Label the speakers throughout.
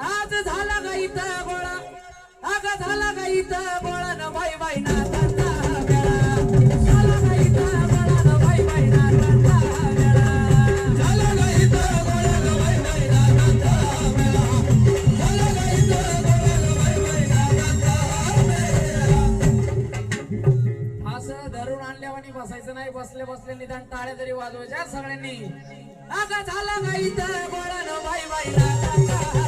Speaker 1: आज झाला का इथं गोळा? आग
Speaker 2: झाला का इथं गोळा? न बाई बाई
Speaker 1: ना बसायचं नाही. बसले बसले निदान टाळ्या तरी वाजवायच्या सगळ्यांनी. अगं झाला नाही तर बोला ना बाई बाई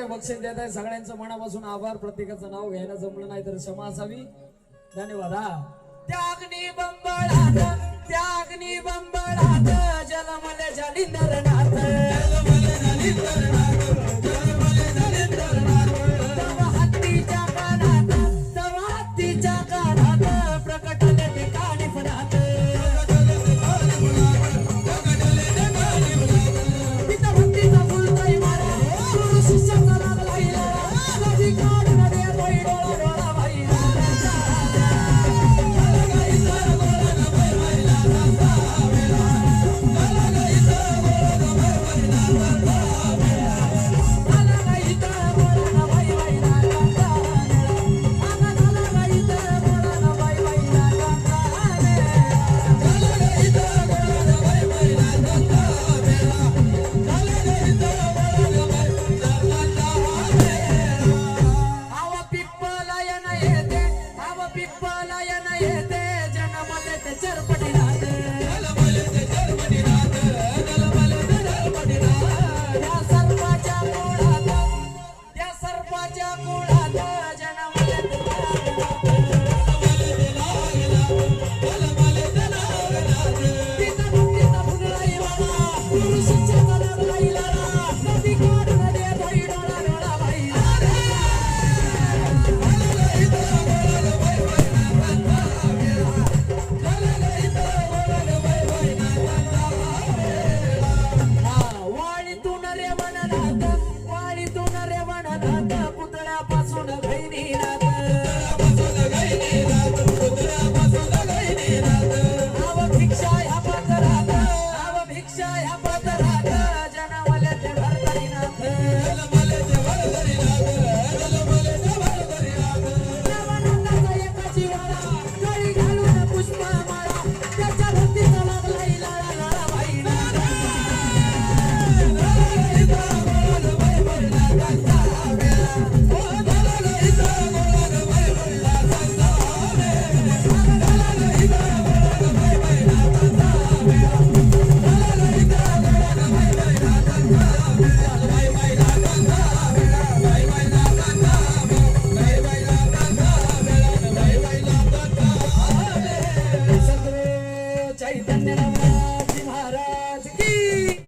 Speaker 1: एवढे बक्षीस देत आहे. सगळ्यांचं मनापासून आभार. प्रत्येकाचं नाव घ्यायला जमलं नाही तर क्षमा असावी. धन्यवाद. हा. त्यागनी बंबळात त्यागनी बंबळात जलमल जलिंदरनाथ. जलमल जलिंदरनाथ.